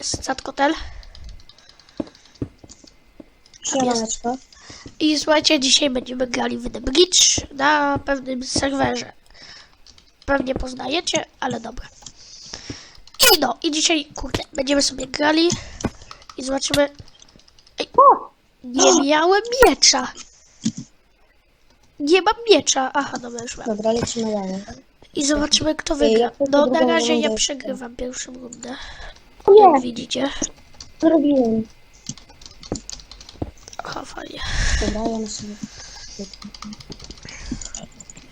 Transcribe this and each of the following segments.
jest Zatkotel. Siemaneczko. I słuchajcie, dzisiaj będziemy grali w The Bridge na pewnym serwerze. Pewnie poznajecie, ale dobra. I no, i dzisiaj, kurde, będziemy sobie grali i zobaczymy... Ej, nie miałem miecza. Nie mam miecza. Aha, dobra, już mam. Dobra, lecimy dalej. I zobaczymy, kto wygra. No, na razie ja przegrywam pierwszą rundę. Jak nie, widzicie. zrobiłem. Aha, fajnie. Dobra, ja.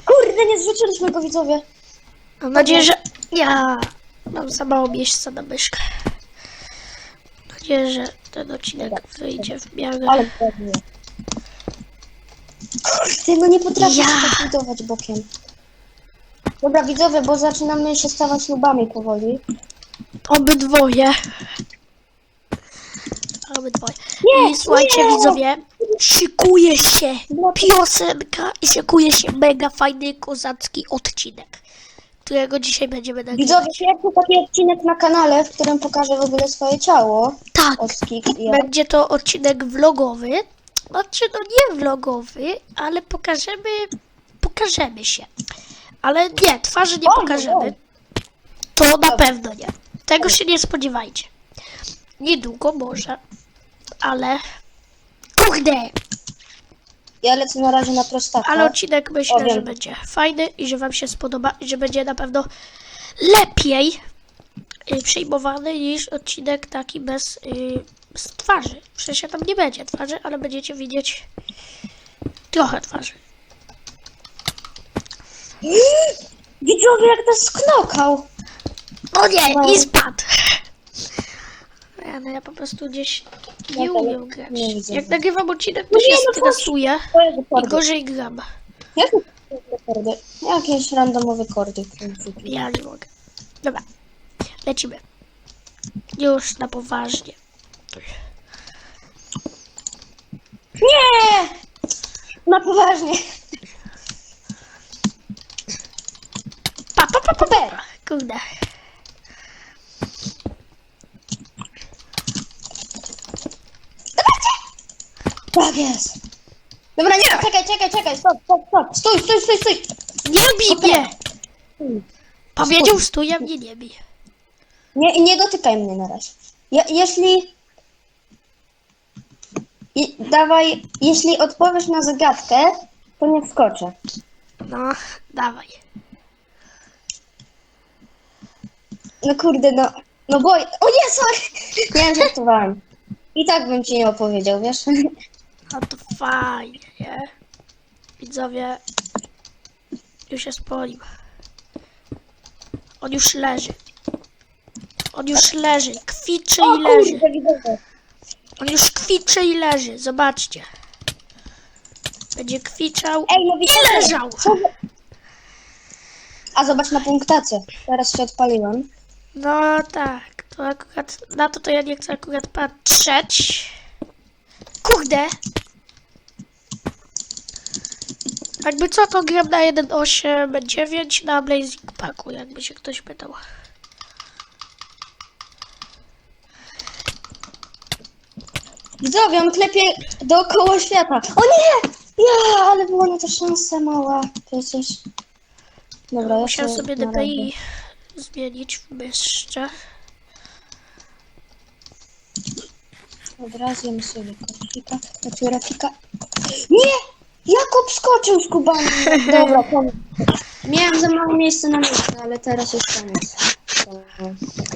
Kurde, nie zrzuciliśmy go widzowie. Mam nadzieję, że ja mam za mało miejsca na myszkę. Mam nadzieję, że ten odcinek wyjdzie w miarę. Ale pewnie. Kurde, no nie potrafię Ja. ja. budować bokiem. Dobra, widzowie, bo zaczynamy się stawać lubami powoli. Obydwoje. Obydwoje. Nie, I słuchajcie, nie. widzowie, szykuje się piosenka i szykuje się mega fajny, kozacki odcinek, którego dzisiaj będziemy nagrywać. Widzowie, pierwszy taki odcinek na kanale, w którym pokażę w ogóle swoje ciało. Tak, Od Kik i ja. będzie to odcinek vlogowy. Znaczy, no nie vlogowy, ale pokażemy, pokażemy się. Ale nie, twarzy nie pokażemy. To na pewno nie. Tego się nie spodziewajcie. Niedługo może, ale... Kurde! Ja lecę na razie na prostaka. Ale odcinek myślę, O, że będzie fajny i że wam się spodoba i że będzie na pewno lepiej y, przyjmowany niż odcinek taki bez, y, z twarzy. Przecież tam nie będzie twarzy, ale będziecie widzieć trochę twarzy. Widzowie, jak nas sknokał. O nie, Wow. i spadł. Ja, no ja po prostu gdzieś nie Ja to umiem grać. nie widzę. Jak nagrywam odcinek, to No się nie, no stresuję To jest i kordy. gorzej gram. Jakie kordy? Jakieś randomowe kordy. Ja nie mogę. Dobra, lecimy. Już na poważnie. Nie! Na poważnie. Pa, pa, pa, pa, pa. Kurde. Tak jest. Dobra, nie, czekaj, czekaj, czekaj, stop, stop, stop. Stój, stój, stój, stój. Nie bij mnie! Powiedział stój, a mnie nie bij. Nie, nie dotykaj mnie na razie. Je, jeśli... I, dawaj, jeśli odpowiesz na zagadkę, to nie wskoczę. No, dawaj. No kurde, no... No boj... O nie, sorry! Nie, żartowałem. I tak bym ci nie opowiedział, wiesz? No to fajnie, nie? Widzowie, już jest po nim. On już leży. On już leży, kwiczy i leży. On już kwiczy i leży, zobaczcie. Będzie kwiczał Ej, no i leżał. A zobacz na punktację. Teraz się odpaliłem. No tak, to akurat, na to to ja nie chcę akurat patrzeć. Kurde! Jakby co, to gram na 1.8.9 na Blazing Packu, jakby się ktoś pytał. Widzowie, on klepie dookoła świata. O nie! Ja, ale była na to szansa mała. Przecież. Dobra, ja Musiałem sobie DPI zmienić w myszce. Dobra, zjemy sobie kofika, naturafika. Nie! Jakub skoczył z kubami. Dobra, koniec. Miałem za mało miejsca na miejsce, ale teraz jest koniec.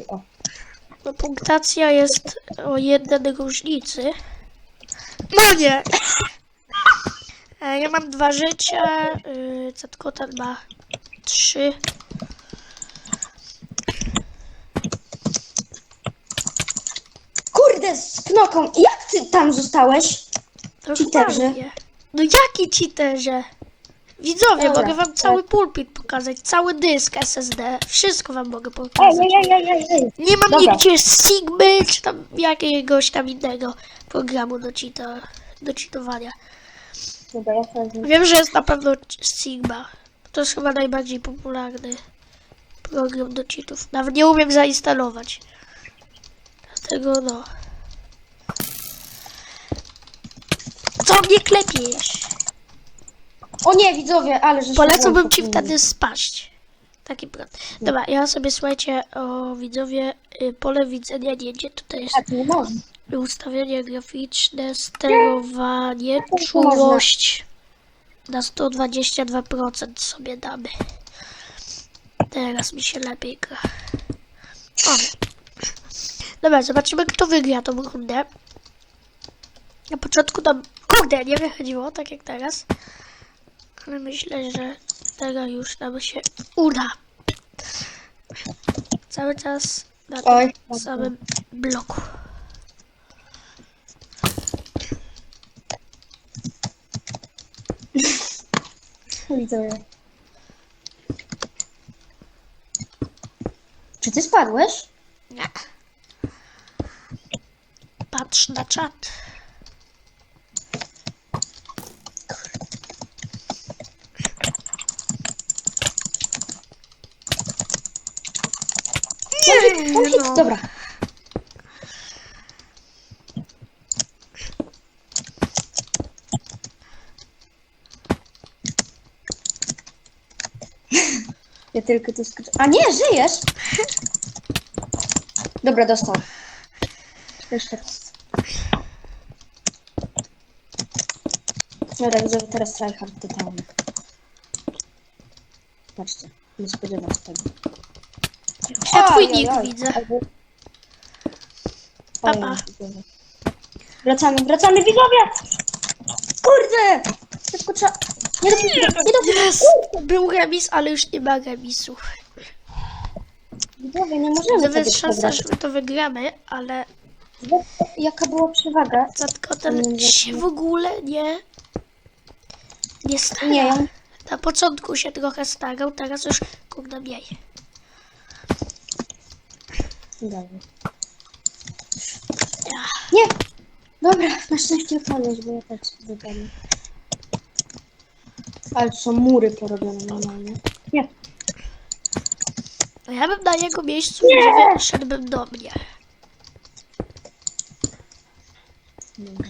O. No punktacja jest o jeden różnicy. No nie! E, Ja mam dwa życia, yy, Zatkotan ma trzy. Kurde, z knoką. Jak ty tam zostałeś? Cheaterze. Normalnie. No jaki cheaterze? Widzowie, Dobra, mogę wam cały pulpit pokazać, cały dysk SSD, wszystko wam mogę Ej, pokazać. ej, ej, ej, ej. Nie mam Dobra. nigdzie Sigmy, czy tam jakiegoś tam innego programu do, cheata, do cheatowania. Dobra, ja teraz... Wiem, że jest na pewno Sigma. To jest chyba najbardziej popularny program do cheatów. Nawet nie umiem zainstalować. Dlatego no. Co mnie klepiesz? O nie, widzowie, ale że Polecałbym ci wtedy spaść. Taki plan. Dobra, ja sobie słuchajcie, o widzowie, y, pole widzenia nie, nie, tutaj jest Tak, nie można. graficzne, sterowanie, można. czułość. Na 122% sobie damy. Teraz mi się lepiej gra. O. Dobra, zobaczymy kto wygra tą rundę. Na początku nam, kurde, nie wychodziło, tak jak teraz. Ale myślę, że teraz już nam się uda. Cały czas na tym Oj, samym bloku. Widzowie. Czy ty spadłeś? Nie. Patrz na czat. Nie, Tam hit, no. Dobra. Ja tylko tu skoczę. A nie, żyjesz! Dobra, dostał. Jeszcze raz. Dobra, widzę, że teraz tryhard totalny. Patrzcie, nie spodziewam się tego. Ja twój Oj, nick widzę. Oj, widzowie. Wracamy, wracamy, widzowie! Kurde! Szybko trzeba... Nie do nie Jest! Był remis, ale już nie ma remisu. Widzowie, nie możemy Nawet tego szansa, przegrać. że my to wygramy, ale Jaka była przewaga? Zatkotel się w ogóle nie... Nie stara. Nie. Na początku się trochę starał, teraz już kurde mniej. Nie! Dobra, na szczęście upadłeś, bo ja też wypadłem. Ale to są mury porobione normalnie. Nie. No ja bym na jego miejscu nie szedłbym do mnie. Dobra.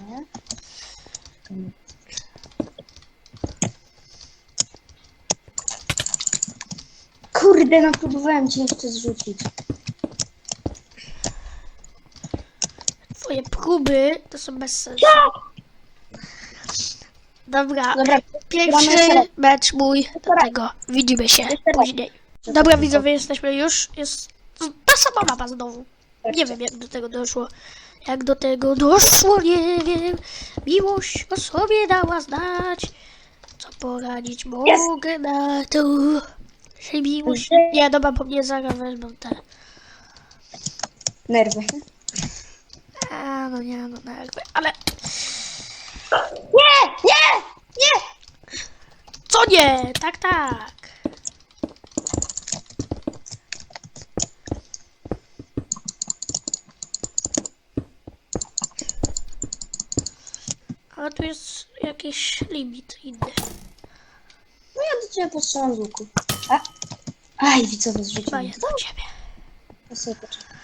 Kurde, no próbowałem cię jeszcze zrzucić. To są bez sensu. Dobra, Dobra, gramy pierwszy jeszcze mecz mój, dlatego widzimy się raz. później. Dobra widzowie, jesteśmy już, jest ta sama mapa znowu. Nie wiem jak do tego doszło. Jak do tego doszło, nie wiem. Miłość o sobie dała znać. Co poradzić mogę na to, że miłość... Nie, dobra, bo mnie zaraz wezmą te... Nerwy. A, no nie, no nerwy, ale... Nie! Nie! Nie! Co nie? Tak, tak. Ale tu jest jakiś limit inny. No ja do ciebie postrzelam z łuku. A? Aj, widzowie Chyba zrzuciłem. jest do ciebie. Ja sobie poczekam.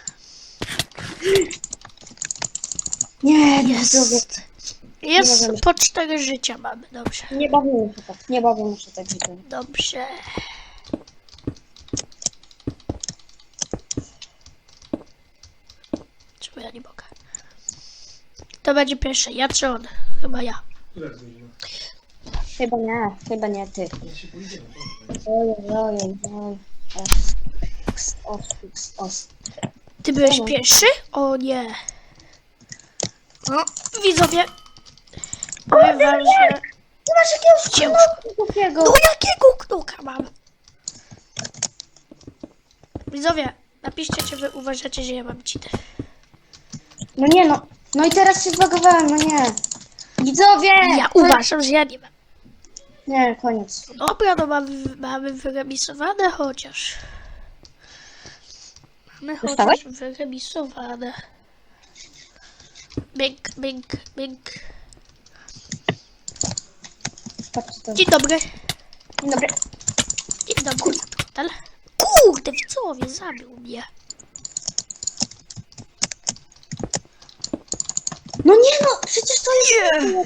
Jest. Jest po cztery życia mamy. Dobrze. Nie bawimy się tak. Nie bawimy się tak. Dobrze. Czemu ja nie mogę? To będzie pierwszy. Ja czy on? Chyba ja. Chyba nie, chyba nie ty. Ojej, ojej, ojej. Os, os, os, os. Ty byłeś pierwszy? O nie. No, widzowie. Powiem wam, że... Ty masz jakiegoś takiego. No jakiego knuka mam? Widzowie, napiszcie, czy wy uważacie, że ja mam cheater. No nie no. No i teraz się zbagowałem, no nie. Widzowie! Ja uważam, że ja nie mam. Nie, koniec. Dobra, no mamy, mamy wyremisowane chociaż. Mamy Dostałeś? chociaż wyremisowane. Bing. Patrzcie to. Dzień dobry. Dzień dobry. Dzień dobry, hotel. Kurde, widzowie, zabił mnie. No nie no, przecież to jest... Nie.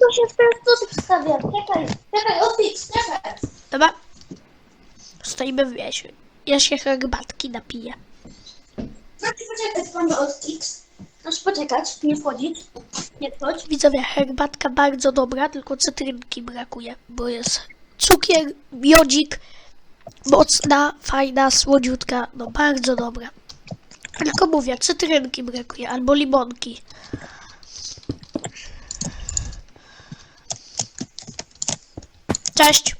to się w ten sposób stawia. Czekaj, czekaj, Ospix, czekaj. Dobra. Stoimy w wieś. Ja się herbatki napiję. Proszę poczekać, pan Ospix. Proszę poczekać, nie wchodzić. Nie wchodź. Widzowie, herbatka bardzo dobra, tylko cytrynki brakuje, bo jest cukier, miodzik, mocna, fajna, słodziutka, no bardzo dobra. Tylko mówię, cytrynki brakuje, albo limonki. Cześć!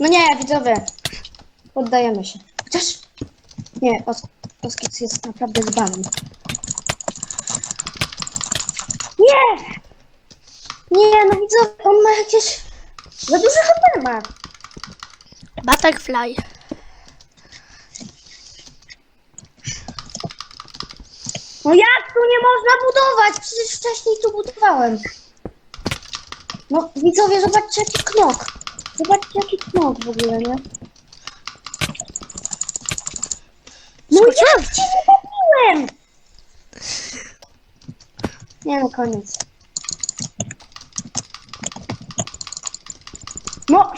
No nie, widzowie. Poddajemy się. Chociaż... Nie, Os Oskic jest naprawdę dzbanem. Nie! Nie, no widzowie, on ma jakieś... Za duże HP ma. Butterfly. No jak tu nie można budować? Przecież wcześniej tu budowałem. No widzowie, zobaczcie jaki knok. Zobaczcie jaki knok w ogóle, nie? No jak cię nie zabiłem? Nie no, koniec. No!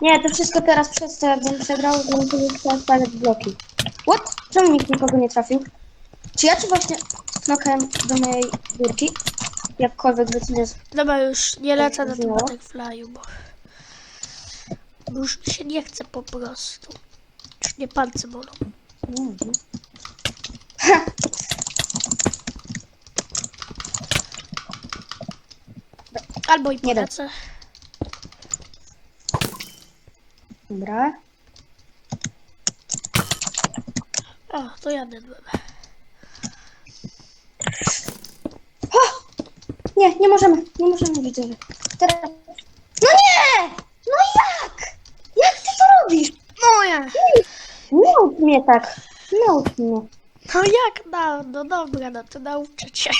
Nie, to wszystko teraz przez to, jakbym przegrał, bym sobie chciał spadać bloki. What? Czemu nikt nikogo nie trafił? Czy ja ci właśnie knokałem do mojej górki? Jakkolwiek by ci nie... Dobra, już nie lecę na tym No. butterflyu, bo... już się nie chce po prostu. Już mnie palce bolą. Nie wiem. Albo i Nie da. polecę. Dobra. O, to ja dedłem. O! Nie, nie możemy, nie możemy widzowie. Teraz... No nie! No jak? Jak ty to robisz? No ja. Naucz mnie tak. Naucz mnie. No jak no, no dobra, no to nauczę cię.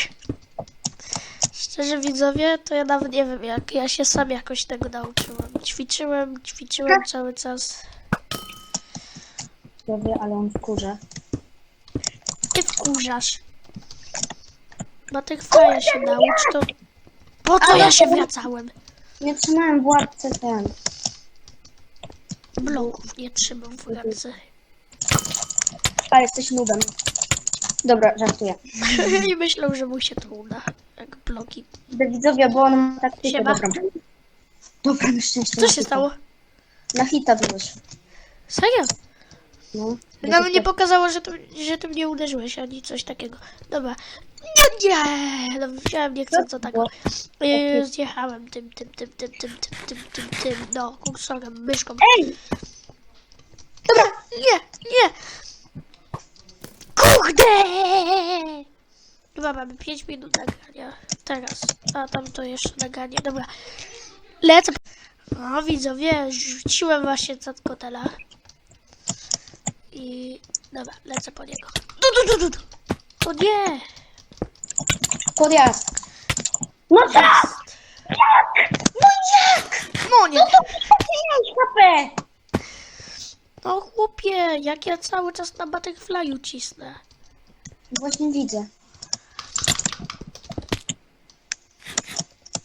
Szczerze widzowie, to ja nawet nie wiem jak, ja się sam jakoś tego nauczyłem. Ćwiczyłem, ćwiczyłem cały czas. Widzowie, ale on wkurza. Ty wkurzasz. Na tych faja się naucz, to... Po co ja się wracałem? Nie trzymałem w łapce ten. Bloków nie trzymam w ręce. A, jesteś nubem. Dobra, żartuję. I myślał, że mu się to uda. Jak bloki. Widzowie, bo on ma taktykę Siema. dobrą. Dobra, na szczęście. Co na się hita. stało? Na hita byłeś. Serio? No. Nawet nie pokazało, że ty, że ty mnie uderzyłeś, ani coś takiego. Dobra. Nie, nie! No wziąłem niechcąco tak. Yy, zjechałem tym, tym, tym, tym, tym, tym, tym, tym, tym, no, kursorem, myszką. Ej! Dobra, nie, nie! Kurde! Chyba mamy 5 minut nagrania. Teraz. A tam to jeszcze nagranie. Dobra. Lecę. O, widzowie, rzuciłem właśnie catkotela. I... Dobra, lecę po niego. Du, du, du, du, du. O nie! Podjazd. No tak! Jak? No jak? No nie! No to przecież HP! No chłopie, jak ja cały czas na butterflyu cisnę. Właśnie widzę.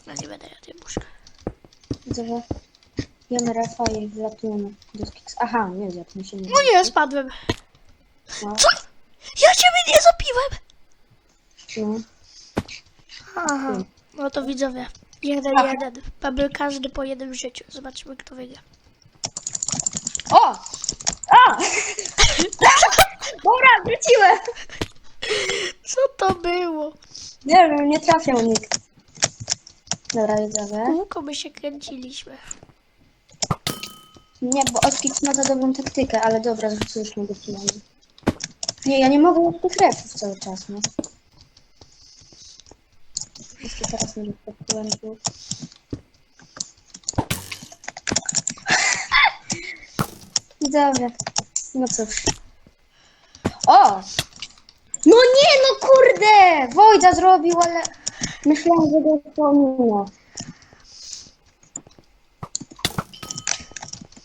No nie będę jadł jabłuszka. Widzę, że jemy refa i wlatujemy do skiks. Aha, nie zjadł mi się nie. No nie, spadłem. No. Co? Ja ciebie nie zabiłem! No. Aha, no to widzowie. Jeden, Aha. jeden. Mamy każdy po jednym życiu. Zobaczymy, kto wygra. O! A! Dobra, wróciłem! Co to było? Nie wiem, nie trafiał nikt. Dobra, widzowie. Kółko my się kręciliśmy. Nie, bo Oskix ma za dobrą taktykę, ale dobra, zrzuciliśmy go przynajmniej. Nie, ja nie mogę tych refów cały czas, no. Jeszcze teraz nie wystarczyłem tu. Widzowie. No cóż. O! No nie, no kurde! Wojda zrobił, ale myślałem, że go wspomnę.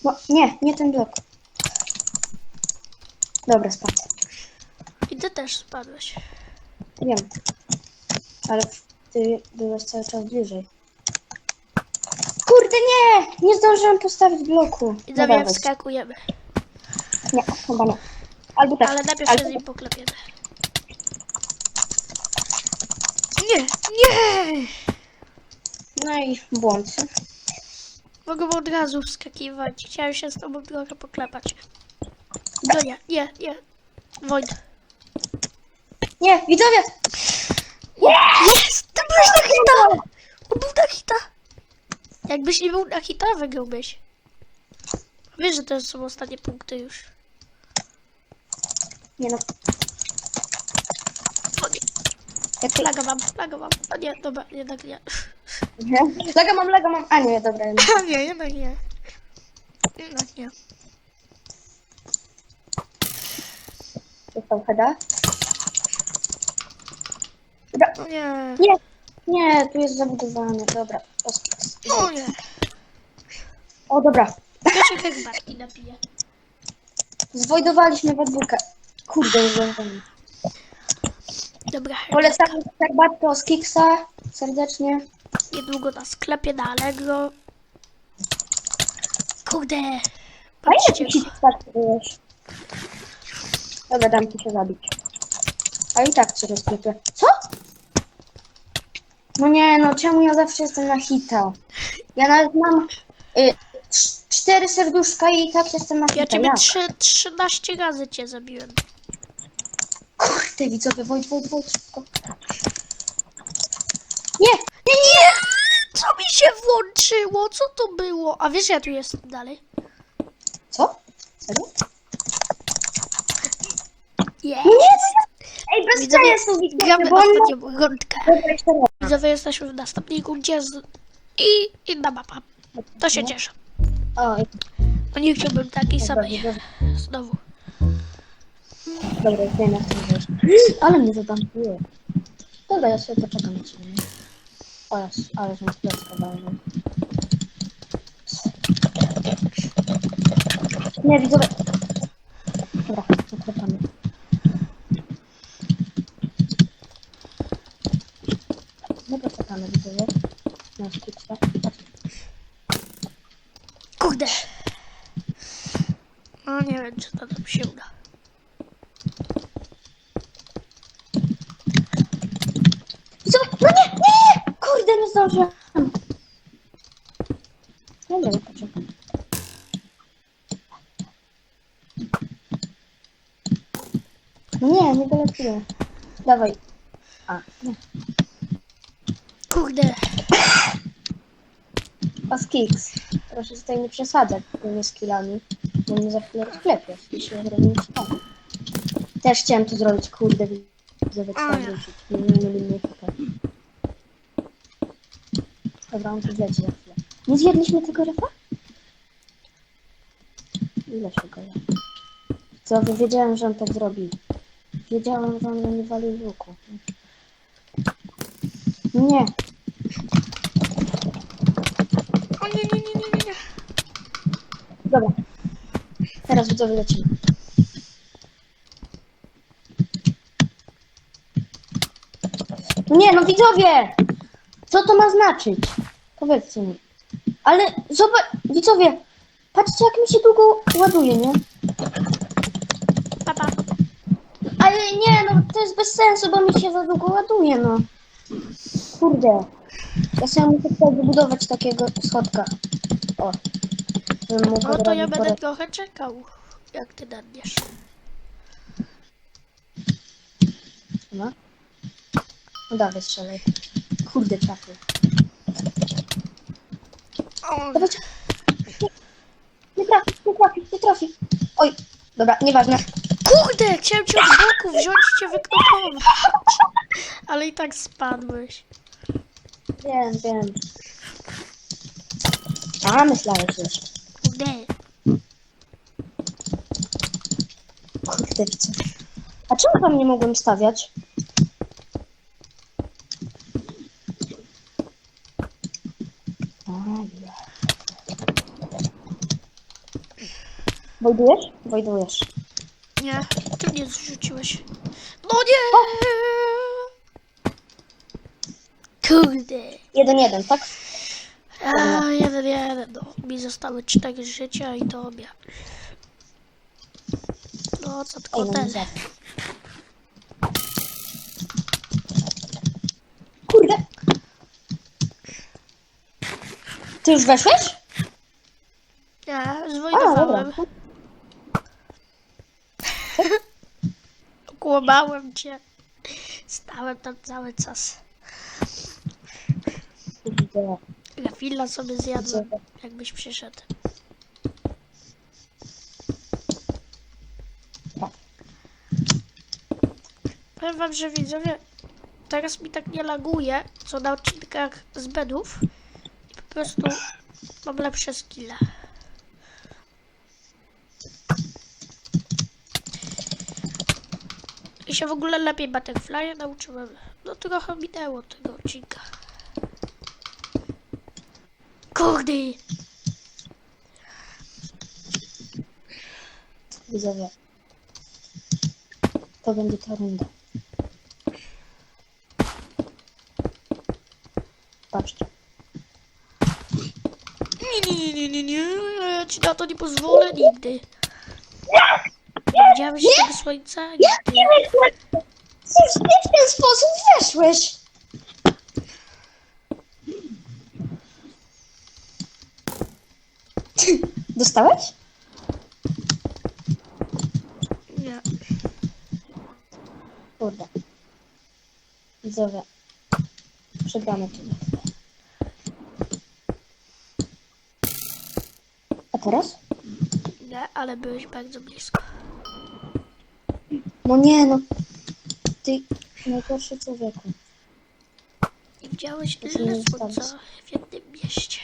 No, nie, nie ten blok. Dobra, spadł. I ty też spadłeś. Wiem. Ale ty byłeś cały czas bliżej. Kurde, nie! Nie zdążyłem postawić bloku. I Dobra, weź. wskakujemy. Nie, chyba nie. Albo tak. Ale najpierw się z nim poklepiemy. Nie, nie! No i błąd. Mogę od razu wskakiwać. Chciałem się z tobą trochę poklepać. No nie, nie, nie. Wojt. Nie, widzowie! Jest! Ty byłeś na hita! On był na hita! Jakbyś nie był na hita, wygrałbyś. Wiesz, że to są ostatnie punkty już. Nie no. Jak flaga mam, flaga mam. O nie, dobra, jednak nie. Nie? Lega mam, lega mam. A nie, dobra. Nie. A nie, jednak nie. Jednak nie. Dostał heada. Dobra. O nie. Nie, nie, tu jest zabudowane. Dobra. O, O nie. O, dobra. Ja się herbatki napiję. Zwojdowaliśmy we dwójkę. Kurde, nie Dobra, Polecamy herbatkę z Kiksa. Serdecznie. niedługo na sklepie na Allegro. Kurde. Patrzcie go. Kiksa byłeś? Dobra, dam ci się zabić. A i tak cię rozklepię. Co? No nie, no czemu ja zawsze jestem na hita? Ja nawet mam y, cz- cztery serduszka i tak jestem na hita. Ja ciebie Jak? trzy, 13 razy cię zabiłem. Kurde, widzowie, Wojt, Wojt, Wojt, szybko. Nie, Nie, nie! Co mi się włączyło? Co to było? A wiesz, ja tu jestem dalej. co? Serio? Jest! No nie, no nie. Ej, bez Widzowie, sensu, Gramy bo on ma... ostatnią rundkę. Dobra, jeszcze raz. Widzowie, jesteśmy w następnej rundzie z... i inna mapa. To się cieszę. O, No nie chciałbym takiej dobra, samej. widzowie. Znowu. Dobra, już Ale mnie zabampuje. Dobra, ja sobie poczekam na ciebie. Ale mi plecka walną. Nie, widzowie. Dobra, zaklepamy. Dobra, czekamy, widzowie. Na skutce. Kurde. No nie wiem, czy to nam się uda. Widzowie, no nie, nie, nie! Zdążyłem. Dobra, poczekam. No nie, nie doleciłem. Dawaj. A, nie. Kurde. Paskiks. Proszę tutaj nie przesadzać z tymi skillami, bo mnie za chwilę jeśli zrobię spadł. Też chciałem to zrobić, kurde, trzeba ja. wrócić. Nie, nie, nie, nie, nie, Dobra, on tu zleci za chwilę. Nie zjedliśmy tego refa? Ile się go je? Co, wiedziałem, że on tak zrobi. Wiedziałem, że on nie wali z łuku. Nie, O nie, nie, nie, nie, nie, nie. Dobra. Teraz widzowie lecimy. Nie, no widzowie! Co to ma znaczyć? Powiedzcie mi. Ale zobacz, widzowie, patrzcie jak mi się długo ładuje, nie? Papa. Ale nie, no to jest bez sensu, bo mi się za długo ładuje, no. Kurde. Ja sobie muszę tutaj wybudować takiego schodka. O. żebym mógł No od to ja razu będę pore- trochę czekał, jak ty dadniesz. No. No dawaj, strzelaj. Kurde, trafił. O, Dawajcie. Nie, trafi, nie trafi, nie trafi. Oj, dobra, nieważne. kurde, chciałem cię od boku wziąć i cię wyknopować. Ale i tak spadłeś. Wiem, wiem. A, myślałeś już. Kurde. Kurde, widzę. A czemu tam nie mogłem stawiać? Wojdujesz? Wojdujesz. Nie, ty mnie zrzuciłeś. No nie! Kurde. Jeden, jeden, tak? A, jeden, jeden, no. Mi zostały cztery życia i tobie. No, co tylko Ej, no, ten. Ty już weszłeś? Nie, A, dobra. zwojdowałem. Kłamałem cię. Stałem tam cały czas. Widzę. Gafilla sobie zjadłem, jakbyś przyszedł. Powiem wam, że widzowie, teraz mi tak nie laguje, co na odcinkach z bedów. Po prostu mam lepsze skille. I się w ogóle lepiej Butterfly nauczyłem. No trochę minęło tego odcinka. Kurde! Widzowie. To będzie ta runda. Patrzcie. Nie, nie, nie, nie, nie, ja ci na to nie pozwolę nigdy. Nie widziałeś tego słońca? Nigdy. weszłeś? Cóż, nie w ten sposób weszłeś? Dostałeś? Nie. Kurde. Widzowie. Przegramy tu teraz? Nie, ale byłeś bardzo blisko. No nie no. Ty najgorszy człowieku. Nie widziałeś tyle nie słońca w jednym mieście.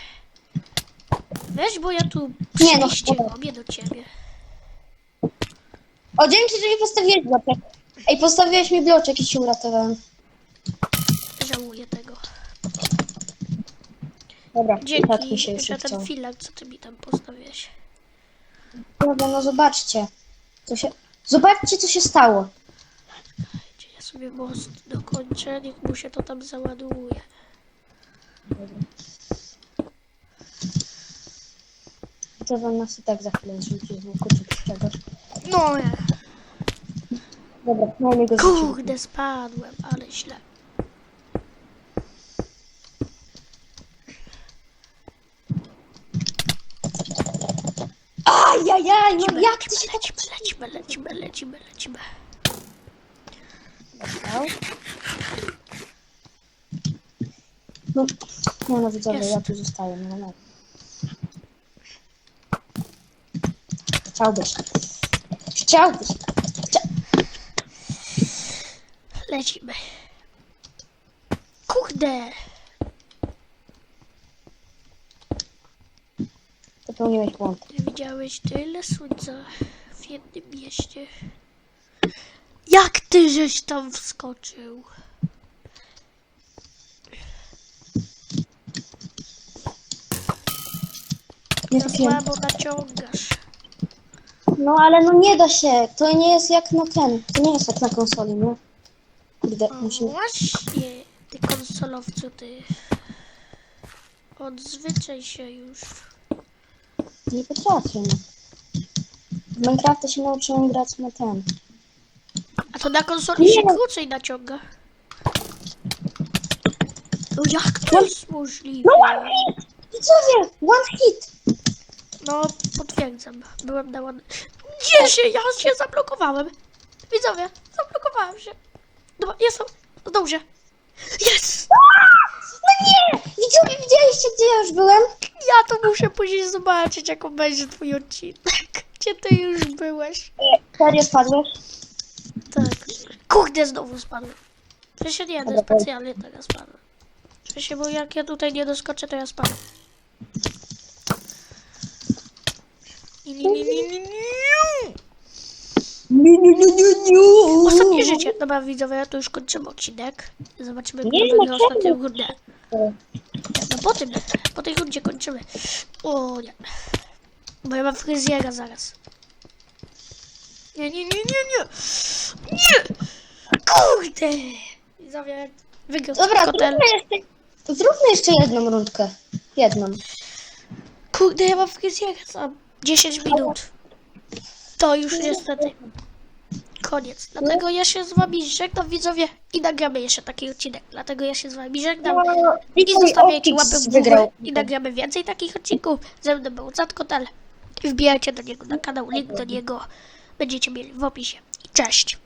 Weź, bo ja tu Nie, no, robię do ciebie. O, dzięki, że mi postawiłeś bloczek. Ej, postawiłeś mi bloczek i się uratowałem. Żałuję tego. Dobra, Dzięki, się że chciało. ten filar, co ty mi tam postawiłeś. Dobra, no zobaczcie. Co się... Zobaczcie, co się stało. Gdzie ja sobie most dokończę, niech mu się to tam załaduje. To wam nas i tak za chwilę zrzuci z łuku czy z czegoś. No nie. Dobra, najmniej go zrzucił. Kurde, spadłem, ale źle. Ajajaj, no jak ty się lecimy, lecimy, lecimy, lecimy, lecimy. Dostał? No, nie no widzowie, ja tu zostaję, no no. Chciałbyś. Chciałbyś. Chcia... Lecimy. Kurde! Popełniłeś błąd. Widziałeś tyle słońca w jednym mieście. Jak ty żeś tam wskoczył? Nie Za słabo naciągasz. No ale no nie da się. To nie jest jak na ten. To nie jest jak na konsoli, nie? Kurde, O, musimy. właśnie, ty konsolowcu, ty. Odzwyczaj się już. Nie potrafię. W Minecrafta się nauczyłem grać na ten. A to na konsoli się krócej naciąga. No jak to jest możliwe? No one hit! Widzowie, one hit! No, potwierdzam. Byłem na ładny. Gdzie się? Ja się zablokowałem. Widzowie, zablokowałem się. Dobra, jestem. No dobrze. Jest! No nie! Widzowie, widzieliście gdzie ja już byłem? Ja to muszę później zobaczyć, jak będzie twój odcinek. Gdzie ty już byłeś? Serio spadłeś? Tak. Kurde, znowu spadłem. Przecież nie, Dobra, to specjalnie teraz spadłem. Przecież, bo jak ja tutaj nie doskoczę, to ja spadam. Nie, nie, nie, nie, nie, nie. Nie, nie, nie, nie, nie. Ostatnie życie. Dobra, widzowie, ja tu już kończymy odcinek. Zobaczymy, kto Nie, wygra no czemu? ostatnią rundę. Po tym, po tej rundzie kończymy. O nie. Bo ja mam fryzjera zaraz. Nie, nie, nie, nie, nie. Nie! Kurde! Widzowie, wygrał Dobra, trudno jest, Zróbmy jeszcze jedną rundkę. Jedną. Kurde, ja mam fryzjerę za 10 minut. To już niestety koniec. Dlatego ja się z wami żegnam, widzowie, i nagramy jeszcze taki odcinek. Dlatego ja się z wami żegnam. I zostawiajcie łapę w górę wygrał. i nagramy więcej takich odcinków. Ze mną był Zatkotal. I wbijajcie do niego na kanał, link do niego będziecie mieli w opisie. I cześć!